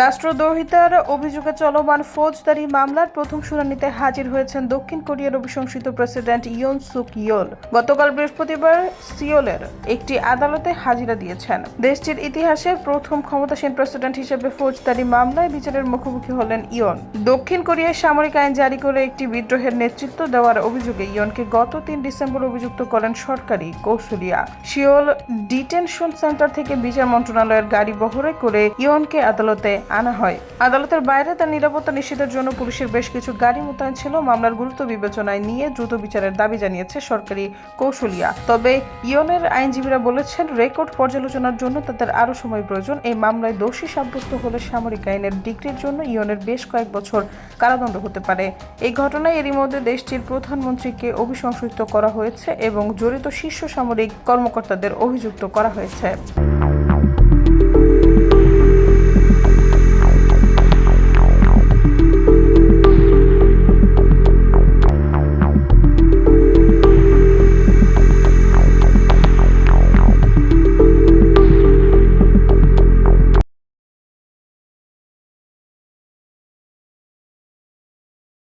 রাষ্ট্রদ্রোহিতার অভিযোগে চলমান ফৌজদারি মামলার প্রথম শুনানিতে হাজির হয়েছেন দক্ষিণ কোরিয়ার অভিশংসিত প্রেসিডেন্ট ইয়ন সুক ইয়োল। গতকাল বৃহস্পতিবার সিওলের একটি আদালতে হাজিরা দিয়েছেন। দেশটির ইতিহাসে প্রথম ক্ষমতাসীন প্রেসিডেন্ট হিসেবে ফৌজদারি মামলায় বিচারের মুখোমুখি হলেন ইয়ন। দক্ষিণ কোরিয়ায় সামরিক আইন জারি করে একটি বিদ্রোহের নেতৃত্ব দেওয়ার অভিযোগে ইয়নকে গত তিন ডিসেম্বর অভিযুক্ত করেন সরকারি কৌশলিয়া। সিওল ডিটেনশন সেন্টার থেকে বিচার মন্ত্রণালয়ের গাড়ি বহরে করে ইয়নকে আদালতে আনা হয়। আদালতের বাইরে তার নিরাপত্তা নিশ্চিতের জন্য পুলিশের বেশ কিছু গাড়ি মোতায়েন ছিল। মামলার গুরুত্ব বিবেচনায় নিয়ে দ্রুত বিচারের দাবি জানিয়েছে সরকারি কৌশলিয়া। তবে ইয়নের আইনজীবীরা বলেছেন, রেকর্ড পর্যালোচনার জন্য তাদের আরও সময় প্রয়োজন। এই মামলায় দোষী সাব্যস্ত হলে সামরিক আইনের ডিগ্রির জন্য ইয়নের বেশ কয়েক বছর কারাদণ্ড হতে পারে। এই ঘটনায় এরই মধ্যে দেশটির প্রধানমন্ত্রীকে অভিশংসিত করা হয়েছে এবং জড়িত শীর্ষ সামরিক কর্মকর্তাদের অভিযুক্ত করা হয়েছে।